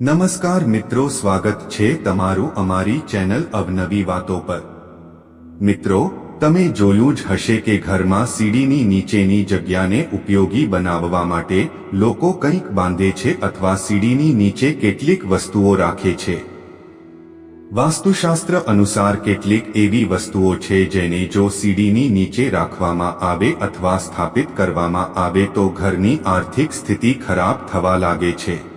નમસ્કાર મિત્રો, સ્વાગત છે તમારું અમારી ચેનલ અવનવી વાતો પર. મિત્રો, તમે જોયું જ હશે કે ઘરમાં સીડીની નીચેની જગ્યાને ઉપયોગી બનાવવા માટે લોકો કંઈક બાંધે છે અથવા સીડીની નીચે કેટલીક વસ્તુઓ રાખે છે. વાસ્તુશાસ્ત્ર અનુસાર કેટલીક એવી વસ્તુઓ છે જેને જો સીડીની નીચે રાખવામાં આવે અથવા સ્થાપિત કરવામાં આવે તો ઘરની આર્થિક સ્થિતિ ખરાબ થવા લાગે છે.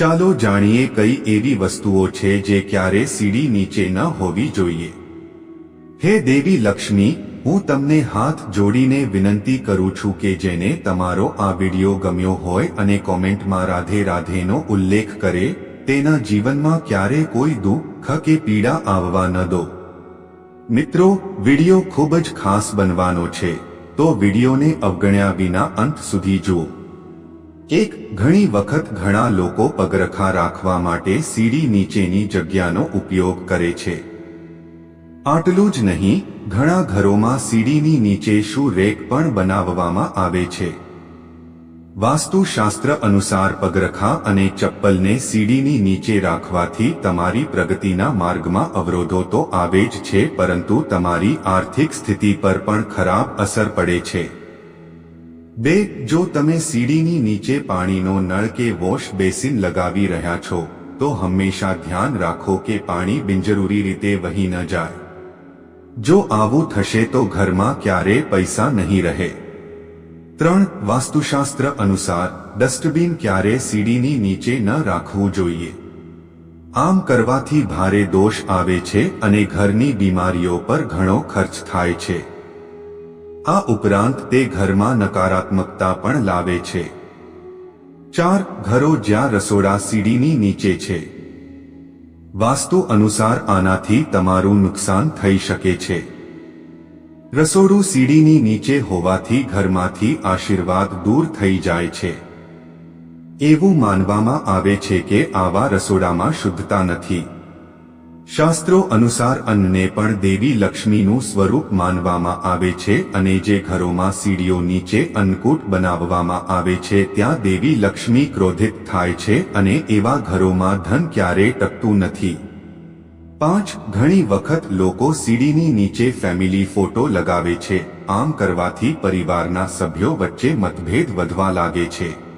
ચાલો જાણીએ કઈ એવી વસ્તુઓ છે જે ક્યારે સીડી નીચે ન હોવી જોઈએ. હે દેવી લક્ષ્મી, હું તમને હાથ જોડીને વિનંતી કરું છું કે જેને તમારો આ વિડિયો ગમ્યો હોય અને કોમેન્ટમાં રાધે રાધેનો ઉલ્લેખ કરે, તેના જીવનમાં ક્યારે કોઈ દુઃખ કે પીડા આવવા ન દો. મિત્રો, વિડિયો ખૂબ જ ખાસ બનવાનો છે, તો વિડિયોને અવગણ્યા વિના અંત સુધી જુઓ. એક ઘણી વખત ઘણા લોકો પગરખા રાખવા માટે સીડી નીચેની જગ્યાનો ઉપયોગ કરે છે. આટલું જ નહીં, ઘણા ઘરોમાં સીડીની નીચે શું રેક પણ બનાવવામાં આવે છે. વાસ્તુશાસ્ત્ર અનુસાર પગરખા અને ચપ્પલને સીડીની નીચે રાખવાથી તમારી પ્રગતિના માર્ગમાં અવરોધો તો આવે જ છે, પરંતુ તમારી આર્થિક સ્થિતિ પર પણ ખરાબ અસર પડે છે. બે, જો તમે સીડીની નીચે પાણીનો નળ કે વોશ બેસિન લગાવી રહ્યા છો, તો હંમેશા ધ્યાન રાખો કે પાણી બિનજરૂરી રીતે વહી ન જાય. જો આવું થશે તો ઘરમાં ક્યારે પૈસા નહીં રહે. ત્રણ, વાસ્તુશાસ્ત્ર અનુસાર, ડસ્ટબિન ક્યારે સીડીની નીચે ન રાખવું જોઈએ. આમ કરવાથી ભારે દોષ આવે છે અને ઘરની બીમારીઓ પર ઘણો ખર્ચ થાય છે. આ ઉપરાંત તે ઘરમાં નકારાત્મકતા પણ લાવે છે. ચાર ઘરો જ્યાં રસોડા સીડીની નીચે છે. વાસ્તુ અનુસાર આનાથી તમારું નુકસાન થઈ શકે છે. રસોડું સીડીની નીચે હોવાથી ઘરમાંથી આશીર્વાદ દૂર થઈ જાય છે. એવું માનવામાં આવે છે કે આવા રસોડામાં શુદ્ધતા નથી. શાસ્ત્રો અનુસાર અન્નને પણ દેવી લક્ષ્મીનું સ્વરૂપ માનવામાં આવે છે અને જે ઘરોમાં સીડીઓ નીચે અન્નકૂટ બનાવવામાં આવે છે ત્યાં દેવી લક્ષ્મી ક્રોધિત થાય છે અને એવા ઘરોમાં ધન ક્યારેય ટકતું નથી. પાંચ, ઘણી વખત લોકો સીડીની નીચે ફેમિલી ફોટો લગાવે છે. આમ કરવાથી પરિવારના સભ્યો વચ્ચે મતભેદ વધવા લાગે છે.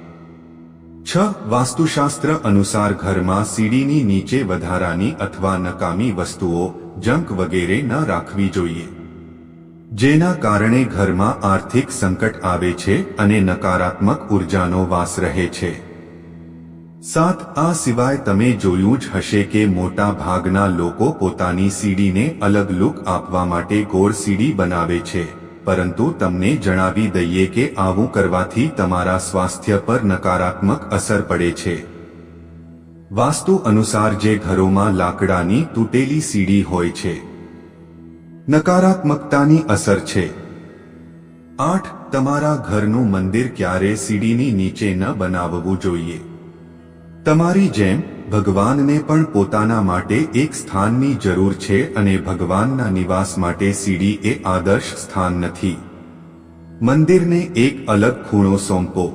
છ વાસ્તુશાસ્ત્ર અનુસાર ઘરમાં સીડીની નીચે વધારાની અથવા નકામી વસ્તુઓ, જંક વગેરે ન રાખવી જોઈએ. જેના કારણે ઘરમાં આર્થિક સંકટ આવે છે અને નકારાત્મક ઉર્જાનો વાસ રહે છે. સાત, આ સિવાય તમે જોયું જ હશે કે મોટા ભાગના લોકો પોતાની સીડીને અલગ લુક આપવા માટે ગોળ સીડી બનાવે છે. પરંતુ તમને જણાવી દઈએ કે આવું કરવાથી તમારા સ્વાસ્થ્ય પર નકારાત્મક અસર પડે છે. વાસ્તુ અનુસાર જે ઘરોમાં લાકડાની તૂટેલી સીડી હોય છે, નકારાત્મકતાની અસર છે. આઠ, તમારા ઘરનું મંદિર ક્યારે સીડીની નીચે ન બનાવવું જોઈએ? તમારી જેમ ભગવાનને પણ પોતાના માટે એક સ્થાનની જરૂર છે અને ભગવાનના નિવાસ માટે સીડી એ આદર્શ સ્થાન નથી. મંદિરને એક અલગ ખૂણો સોંપો.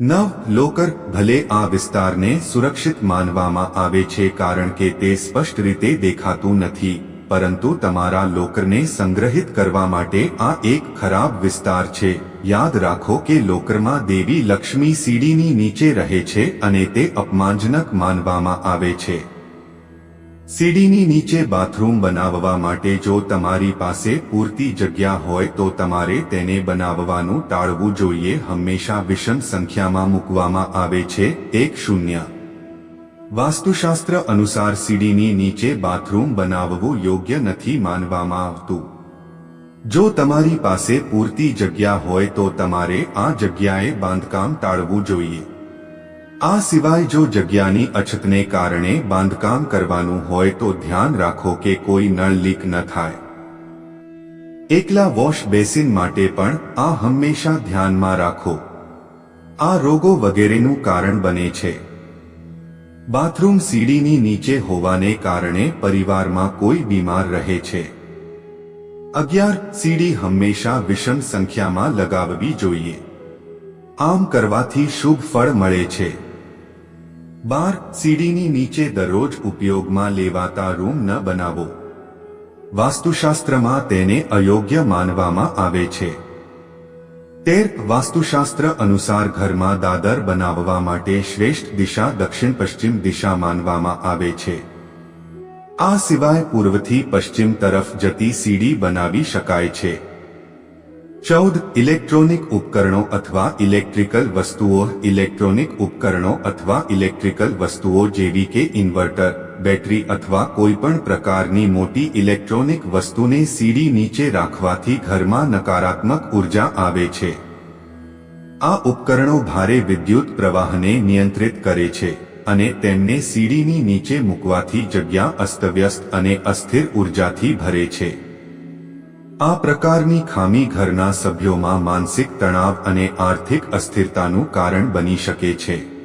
નવ લોકર ભલે આ વિસ્તારને સુરક્ષિત માનવામાં આવે છે કારણ કે તે સ્પષ્ટ રીતે દેખાતું નથી. પરંતુ તમારા લોકરને સંગ્રહિત કરવા માટે આ એક ખરાબ વિસ્તાર છે. યાદ રાખો કે લોકરમાં દેવી લક્ષ્મી સીડીની નીચે રહે છે અને તે અપમાનજનક માનવામાં આવે છે. સીડીની નીચે બાથરૂમ બનાવવા માટે જો તમારી પાસે પૂરતી જગ્યા હોય તો તમારે તેને બનાવવાનું ટાળવું જોઈએ. હંમેશા વિષમ સંખ્યામાં મૂકવામાં આવે છે. એક શૂન્ય. વાસ્તુશાસ્ત્ર અનુસાર સીડીની નીચે બાથરૂમ બનાવવું યોગ્ય નથી માનવામાં આવતું. જો તમારી પાસે પૂરતી જગ્યા હોય તો તમારે આ જગ્યાએ બાંધકામ ટાળવું જોઈએ. આ સિવાય જો જગ્યાની અછતને કારણે બાંધકામ કરવાનું હોય તો ધ્યાન રાખો કે કોઈ નળ લીક ન થાય. એકલા વોશ બેસિન માટે પણ આ હંમેશા ધ્યાનમાં રાખો. આ રોગો વગેરેનું કારણ બને છે. બાથરૂમ સીડીની નીચે હોવાને કારણે પરિવારમાં કોઈ બીમાર રહે છે. અગિયાર સીડી હંમેશા વિષમ સંખ્યામાં લગાવવી જોઈએ. આમ કરવાથી શુભ ફળ મળે છે. બાર સીડીની નીચે દરરોજ ઉપયોગમાં લેવાતા રૂમ ન બનાવો. વાસ્તુશાસ્ત્રમાં તેને અયોગ્ય માનવામાં આવે છે. તેર વાસ્તુશાસ્ત્ર અનુસાર ઘરમાં દાદર બનાવવા માટે શ્રેષ્ઠ દિશા દક્ષિણ પશ્ચિમ દિશા માનવામાં આવે છે. આ સિવાય પૂર્વથી પશ્ચિમ તરફ જતી સીડી બનાવી શકાય છે. ચૌદ ઇલેક્ટ્રોનિક ઉપકરણો અથવા ઇલેક્ટ્રિકલ વસ્તુઓ, ઇલેક્ટ્રોનિક ઉપકરણો અથવા ઇલેક્ટ્રિકલ વસ્તુઓ જેવી કે ઇન્વર્ટર બેટરી અથવા કોઈપણ પ્રકારની મોટી ઇલેક્ટ્રોનિક વસ્તુને સીડી નીચે રાખવાથી ઘરમાં નકારાત્મક ઊર્જા આવે છે. આ ઉપકરણો ભારે વિદ્યુત પ્રવાહને નિયંત્રિત કરે છે અને તેમને સીડીની નીચે મૂકવાથી જગ્યા અસ્તવ્યસ્ત અને અસ્થિર ઉર્જાથી ભરે છે. આ પ્રકારની ખામી ઘરના સભ્યોમાં માનસિક તણાવ અને આર્થિક અસ્થિરતાનું કારણ બની શકે છે.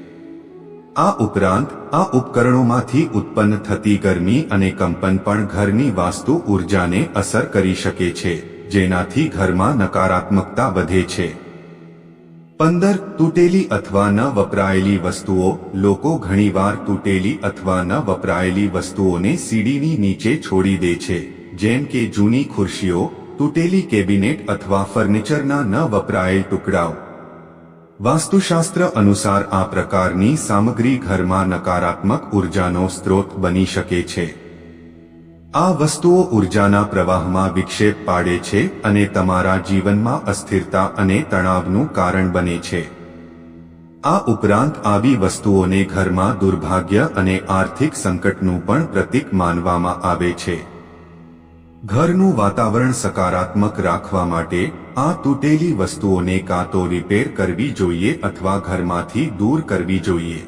આ ઉપરાંત, આ ઉપકરણોમાંથી ઉત્પન્ન થતી ગરમી અને કંપન પણ ઘરની વાસ્તુ ઉર્જાને અસર કરી શકે છે, જેનાથી ઘરમાં નકારાત્મકતા વધે છે. પંદર, તૂટેલી અથવા ન વપરાયેલી વસ્તુઓ. લોકો ઘણીવાર તૂટેલી અથવા ન વપરાયેલી વસ્તુઓને સીડીની નીચે છોડી દે છે, જેમ કે જૂની ખુરશીઓ, તૂટેલી કેબિનેટ અથવા ફર્નિચરના ન વપરાયેલ ટુકડાઓ. વાસ્તુશાસ્ત્ર અનુસાર આ પ્રકારની સામગ્રી ઘરમાં નકારાત્મક ઉર્જાનો સ્ત્રોત બની શકે છે. આ વસ્તુઓ ઉર્જાના પ્રવાહમાં વિક્ષેપ પાડે છે અને તમારા જીવનમાં અસ્થિરતા અને તણાવનું કારણ બને છે. આ ઉપરાંત આવી વસ્તુઓને ઘરમાં દુર્ભાગ્ય અને આર્થિક સંકટનું પણ પ્રતીક માનવામાં આવે છે. ઘરનું વાતાવરણ સકારાત્મક રાખવા માટે આ તૂટેલી વસ્તુઓને કાં તો રિપેર કરવી જોઈએ અથવા ઘરમાંથી દૂર કરવી જોઈએ.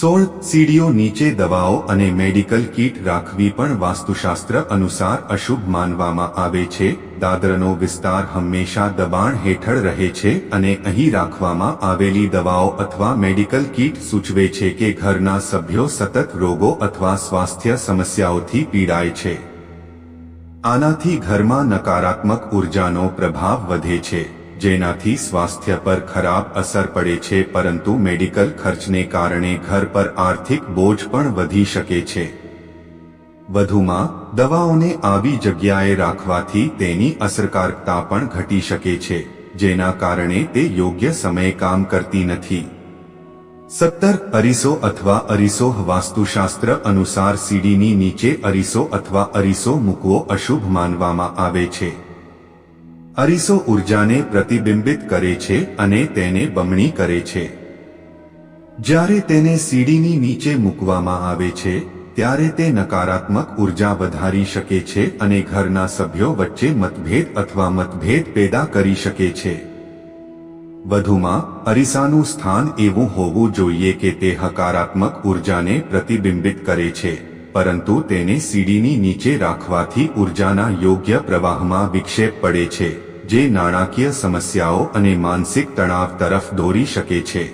સોળ સીડીઓ નીચે દવાઓ અને મેડિકલ કીટ રાખવી પણ વાસ્તુશાસ્ત્ર અનુસાર અશુભ માનવામાં આવે છે. દાદરનો વિસ્તાર હંમેશા દબાણ હેઠળ રહે છે અને અહીં રાખવામાં આવેલી દવાઓ અથવા મેડિકલ કીટ સૂચવે છે કે ઘરના સભ્યો સતત રોગો અથવા સ્વાસ્થ્ય સમસ્યાઓથી પીડાય છે. આનાથી ઘરમાં નકારાત્મક ઉર્જાનો પ્રભાવ વધે છે, જેનાથી સ્વાસ્થ્ય પર ખરાબ અસર પડે છે, પરંતુ મેડિકલ ખર્ચને કારણે ઘર પર આર્થિક બોજ પણ વધી શકે છે. વધુમાં, દવાઓને આવી જગ્યાએ રાખવાથી તેની અસરકારકતા પણ ઘટી શકે છે, જેના કારણે તે યોગ્ય સમયે કામ કરતી નથી. સત્તર અરીસો અથવા અરીસો વાસ્તુશાસ્ત્ર અનુસાર સીડીની નીચે અરીસો અથવા અરીસો મૂકવો અશુભ માનવામાં આવે છે. અરીસો ઉર્જાને પ્રતિબિંબિત કરે છે અને તેને બમણી કરે છે. જ્યારે તેને સીડીની નીચે મૂકવામાં આવે છે, ત્યારે તે નકારાત્મક ઊર્જા વધારી શકે છે અને ઘરના સભ્યો વચ્ચે મતભેદ અથવા મતભેદ પેદા કરી શકે છે. વધુમાં, અરીસાનું સ્થાન એવું હોવું જોઈએ કે તે હકારાત્મક ઉર્જાને પ્રતિબિંબિત કરે છે, પરંતુ તેને સીડીની નીચે રાખવાથી ઉર્જાના યોગ્ય પ્રવાહમાં વિક્ષેપ પડે છે, જે નાણાકીય સમસ્યાઓ અને માનસિક તણાવ તરફ દોરી શકે છે.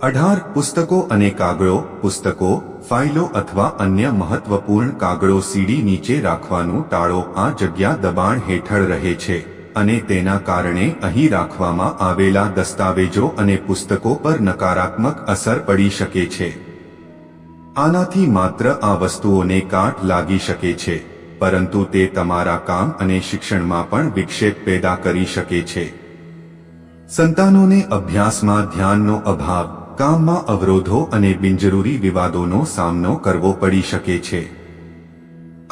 અઢાર પુસ્તકો અને કાગળો, પુસ્તકો, ફાઇલો અથવા અન્ય મહત્વપૂર્ણ કાગળો સીડી નીચે રાખવાનું ટાળો આ જગ્યા દબાણ હેઠળ રહે છે. અને તેના કારણે અહીં રાખવામાં આવેલા દસ્તાવેજો અને પુસ્તકો પર નકારાત્મક અસર પડી શકે છે. આનાથી માત્ર આ વસ્તુઓને કાટ લાગી શકે છે, પરંતુ તે તમારા કામ અને શિક્ષણમાં પણ વિક્ષેપ પેદા કરી શકે છે. સંતાનોને અભ્યાસમાં ધ્યાનનો અભાવ, કામમાં અવરોધો અને બિનજરૂરી વિવાદોનો સામનો કરવો પડી શકે છે.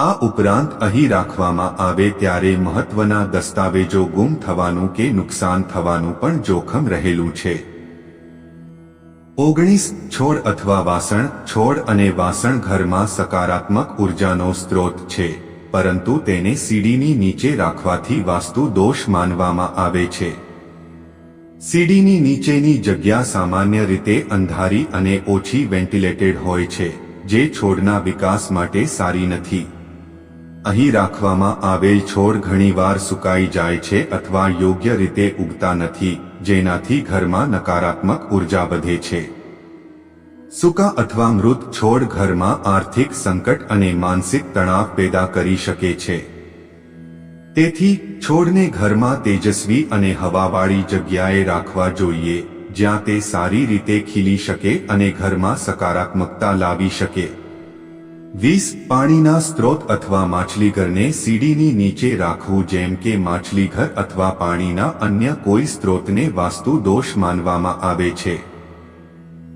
આ ઉપરાંત અહીં રાખવામાં આવે ત્યારે મહત્વના દસ્તાવેજો ગુમ થવાનું કે નુકસાન થવાનું પણ જોખમ રહેલું છે. ઓગણીસ, છોડ અથવા વાસણ, છોડ અને વાસણ ઘરમાં સકારાત્મક ઉર્જાનો સ્ત્રોત છે, પરંતુ તેને સીડીની નીચે રાખવાથી વાસ્તુ દોષ માનવામાં આવે છે. સીડીની નીચેની જગ્યા સામાન્ય રીતે અંધારી અને ઓછી વેન્ટિલેટેડ હોય છે, જે છોડના વિકાસ માટે સારી નથી. અહીં રાખવામાં આવેલ છોડ ઘણીવાર સુકાઈ જાય છે અથવા યોગ્ય રીતે ઉગતા નથી, જેનાથી ઘરમાં નકારાત્મક ઊર્જા વધે છે. સૂકા અથવા મૃત છોડ ઘરમાં આર્થિક સંકટ અને માનસિક તણાવ પેદા કરી શકે છે. તેથી, છોડને ઘરમાં તેજસ્વી અને હવાવાળી જગ્યાએ રાખવા જોઈએ, જ્યાં તે સારી રીતે ખીલી શકે અને ઘરમાં સકારાત્મકતા લાવી શકે. વીસ પાણીના સ્ત્રોત અથવા માછલીઘરને સીડીની નીચે રાખવું જેમ કે માછલીઘર અથવા પાણીના અન્ય કોઈ સ્ત્રોતને વાસ્તુ દોષ માનવામાં આવે છે.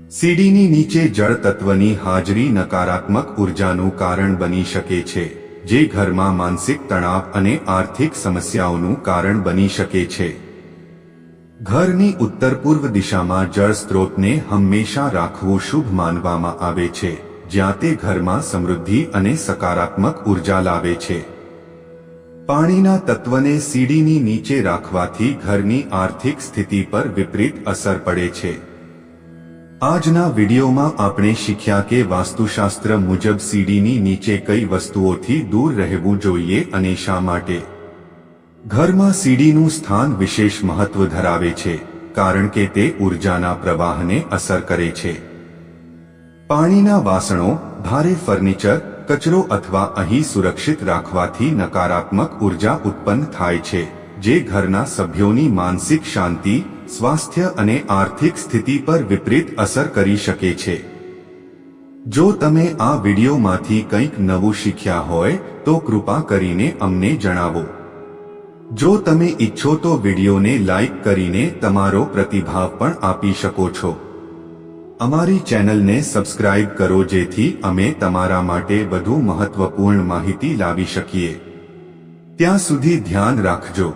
સીડીની નીચે જળ તત્વની હાજરી નકારાત્મક ઉર્જાનું કારણ બની શકે છે, જે ઘરમાં માનસિક તણાવ અને આર્થિક સમસ્યાઓનું કારણ બની શકે છે. ઘરની ઉત્તર પૂર્વ દિશામાં જળ સ્ત્રોતને હંમેશા રાખવું શુભ માનવામાં આવે છે. જ્યાં તે ઘરમાં સમૃદ્ધિ અને સકારાત્મક ઊર્જા લાવે છે. પાણીના તત્વને સીડીની નીચે રાખવાથી ઘરની આર્થિક સ્થિતિ પર વિપરીત અસર પડે છે. આજના વિડીયોમાં આપણે શીખ્યા કે વાસ્તુશાસ્ત્ર મુજબ સીડીની નીચે કઈ વસ્તુઓથી દૂર રહેવું જોઈએ અને શા માટે. ઘરમાં સીડીનું સ્થાન વિશેષ મહત્વ ધરાવે છે, કારણ કે તે ઉર્જાના પ્રવાહને અસર કરે છે. પાણીના વાસણો, ભારે ફર્નિચર, કચરો અથવા અહીં સુરક્ષિત રાખવાથી નકારાત્મક ઊર્જા ઉત્પન્ન થાય છે, જે ઘરના સભ્યોની માનસિક શાંતિ, સ્વાસ્થ્ય અને આર્થિક સ્થિતિ પર વિપરીત અસર કરી શકે છે. જો તમે આ વિડીયોમાંથી કંઈક નવું શીખ્યા હોય, તો કૃપા કરીને અમને જણાવો. જો તમે ઈચ્છો તો વિડીયોને લાઈક કરીને તમારો પ્રતિભાવ પણ આપી શકો છો. અમારી ચેનલને સબસ્ક્રાઇબ કરો જેથી અમે તમારા માટે વધુ મહત્વપૂર્ણ માહિતી લાવી શકીએ. ત્યાં સુધી ધ્યાન રાખજો.